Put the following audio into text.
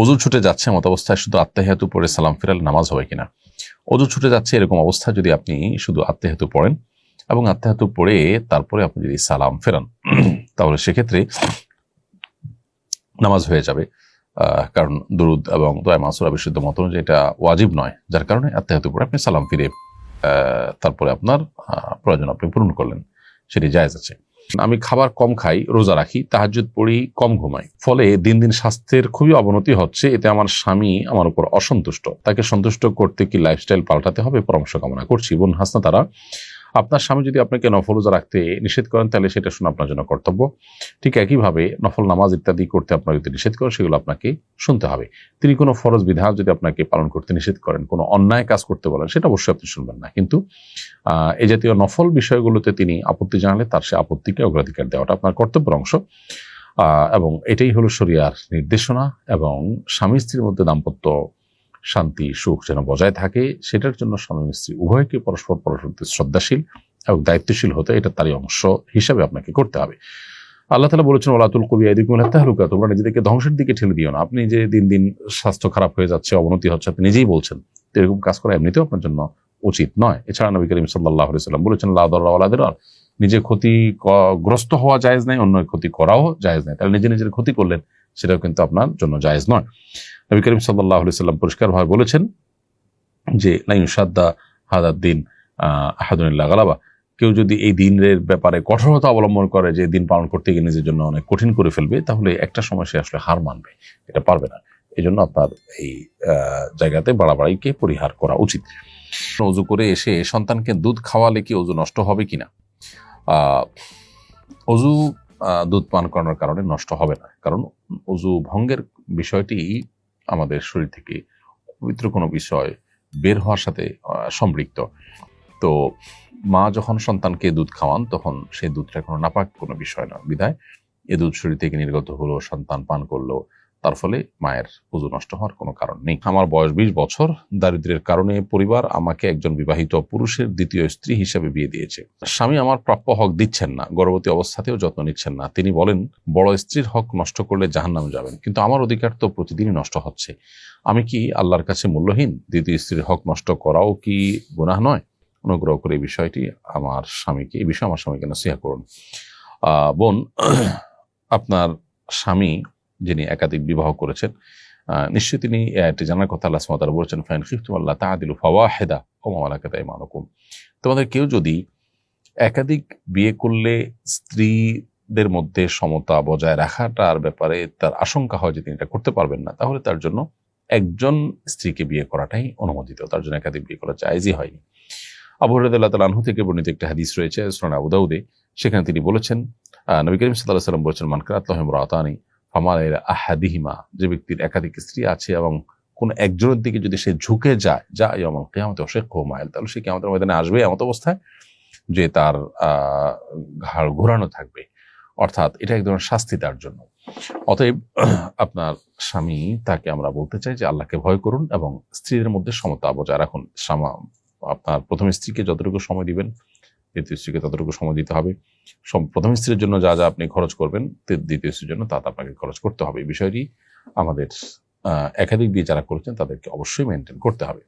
অজু ছুটে যাচ্ছে মত অবস্থায় শুধু আত্মাহিয়াতু পড়ে সালাম ফেরালে নামাজ হবে কিনা? অজু ছুটে যাচ্ছে এরকম অবস্থা যদি আপনি শুধু আত্মাহিয়াতু পড়েন এবং আত্মাহিয়াতু পড়ে তারপরে আপনি যদি সালাম ফেরান, তাহলে সেক্ষেত্রে নামাজ হয়ে যাবে। কারণ দুরুদ এবং দোয়া মাসুরা বিশুদ্ধ মত অনুযায়ী এটা ওয়াজিব নয়, যার কারণে আত্মাহিয়াতু পড়ে আপনি সালাম ফিরে তারপরে আপনার প্রয়োজন আপনি পূরণ করলেন, সেটি জায়েজ আছে। আমি খাবার কম খাই, রোজা রাখি তাহাজুদ পড়ি, কম ঘুমাই। ফলে দিন দিন স্বাস্থ্যের খুবই অবনতি হচ্ছে, এতে আমার স্বামী আমার উপর অসন্তুষ্ট। তাকে সন্তুষ্ট করতে কি লাইফস্টাইল পাল্টাতে হবে? পরামর্শ কামনা করছি। বোন হাসনা, তারা আপনার স্বামী যদি আপনাকে নফল রোজা রাখতে নিষেধ করেন, তাহলে সেটা শোনা আপনার জন্য কর্তব্য। ঠিক একইভাবে নফল নামাজ ইত্যাদি করতে আপনার যদি নিষেধ করেন, সেগুলো আপনাকে শুনতে হবে। তিনি কোনো ফরজ বিধান যদি আপনাকে পালন করতে নিষেধ করেন, কোনো অন্যায় কাজ করতে বলেন, সেটা অবশ্যই আপনি শুনবেন না। কিন্তু এই জাতীয় নফল বিষয়গুলোতে তিনি আপত্তি জানালে তার সে আপত্তিকে অগ্রাধিকার দেওয়াটা আপনার কর্তব্যের অংশ। এবং এটাই হলো শরিয়ার নির্দেশনা এবং স্বামী স্ত্রীর মধ্যে দাম্পত্য শান্তি, সুখ যেন বজায় থাকে, সেটার জন্য স্বামী স্ত্রী উভয়কে পরস্পর পরস্পর শ্রদ্ধাশীল এবং দায়িত্বশীল হতে এটা তারই অংশ হিসাবে আপনাকে করতে হবে। আল্লাহ তালা বলেছেন ওলাতুল কবি এদিকুল তাহলুকা তোমরা নিজেদেরকে ধ্বংসের দিকে ঠেলে দিও না। আপনি যে দিন দিন স্বাস্থ্য খারাপ হয়ে যাচ্ছে, অবনতি হচ্ছে, আপনি নিজেই বলছেন এরকম কাজ করা এমনিতেও আপনার জন্য উচিত নয়। এছাড়া নবী করিম সাল্লাহ সাল্লাম বলেছেন লাউদ্দার নিজে ক্ষতি গ্রস্ত হওয়া জায়েজ নাই অন্য ক্ষতি করাও জায়েজ নাই। তাহলে নিজে নিজের ক্ষতি করলেন, সেটাও কিন্তু আপনার জন্য জায়েজ নয়। নবী করিম সাল্লাহ সাল্লাম পরিষ্কারভাবে বলেছেন যে সাদ্দা হাদার দিন আহ আহাদুল্লাহ গালাবা। কেউ যদি এই দিনের ব্যাপারে কঠোরতা অবলম্বন করে যে দিন পালন করতে গিয়ে নিজের জন্য অনেক কঠিন করে ফেলবে তাহলে একটা সময় সে আসলে হার মানবে এটা পারবে না। এই জন্য আপনার এই জায়গাতে বাড়াবাড়িকে পরিহার করা উচিত। অজু করে এসে সন্তানকে দুধ খাওয়ালে কি অজু নষ্ট হবে কিনা আহ, অজু দুধ পান করানোর কারণে নষ্ট হবে না। কারণ অজু ভঙ্গের বিষয়টি আমাদের শরীর থেকে পবিত্র কোনো বিষয় বের হওয়ার সাথে সম্পৃক্ত। তো মা যখন সন্তানকে দুধ খাওয়ান, তখন সেই দুধটা কোনো নাপাক কোনো বিষয় নয়। বিধায় এ দুধ শরীর থেকে নির্গত হলো, সন্তান পান করল তার ফলে মায়ের পুজো নষ্ট হওয়ার কোনো কারণ নেই। আমার বয়স বিশ বছর দারিদ্র্যের কারণে পরিবার আমাকে একজন বিবাহিত পুরুষের দ্বিতীয় স্ত্রী হিসেবে বিয়ে দিয়েছে। স্বামী আমার প্রাপ্য হক দিচ্ছেন না, গর্ভবতী অবস্থাতেও যত্ন নিচ্ছেন না। তিনি বলেন, বড় স্ত্রীর হক নষ্ট করলে জাহান্নামে যাবেন, কিন্তু আমার অধিকার তো প্রতিদিনই নষ্ট হচ্ছে। আমি কি আল্লাহর কাছে মূল্যহীন? দ্বিতীয় স্ত্রীর হক নষ্ট করাও কি গুনাহ নয়? অনুগ্রহ করে এই বিষয়টি আমার স্বামীকে, এই বিষয়ে আমার স্বামীকে নসিহা করুন। বোন, আপনার স্বামী যিনি একাধিক বিবাহ করেছেন নিশ্চয়ই তিনি এটি জানার কথা আল্লাহ তাআলা বলেছেন ফাইন খিফতুম আল্লাহ তাআদিলু ফাওয়াহিদা ওয়া মা মালাকাত আইমানুকুম তোমাদের কেউ যদি একাধিক বিয়ে করলে স্ত্রীদের মধ্যে সমতা বজায় রাখাটার ব্যাপারে তার আশঙ্কা হয় যে তিনি এটা করতে পারবেন না, তাহলে তার জন্য একজন স্ত্রীকে বিয়ে করাটাই অনুমোদিত, তার জন্য একাধিক বিয়ে করা জায়জই হয়নি। আবু হরাইদুল্লাহ তালাহু থেকে বর্ণিত একটা হাদিস রয়েছে সোনা আবুদাউদে সেখানে তিনি বলেছেন নবী করিম সাল্লাহ সাল্লাম বলেছেন মানকারাত লহিম রাতানি ফামাল আহাদিহিমা, যে ব্যক্তির একাধিক স্ত্রী আছে এবং কোন একজনের দিকে যদি সে ঝুঁকে যায় যা আমার কেয়ামতে অশেখ মাইল তাহলে সে কেমতের ময়দানে আসবে এমত অবস্থায় যে তার ঘাড় ঘোরানো থাকবে। অর্থাৎ এটা এক ধরনের শাস্তি তার জন্য। অতএব আপনার স্বামী তাকে আমরা বলতে চাই যে আল্লাহকে ভয় করুন এবং স্ত্রীদের মধ্যে সমতা বজায় রাখুন। আপনার প্রথম স্ত্রীকে যতটুকু সময় দিবেন দ্বিতীয় স্ত্রীকে ততটুকু সময় দিতে হবে। প্রথম স্ত্রীর জন্য যা যা আপনি খরচ করবেন দ্বিতীয় স্ত্রীর জন্য তা আপনাকে খরচ করতে হবে। বিষয়টি আমাদের একাধিক বিয়ে যারা করেছেন তাদেরকে অবশ্যই মেনটেন করতে হবে।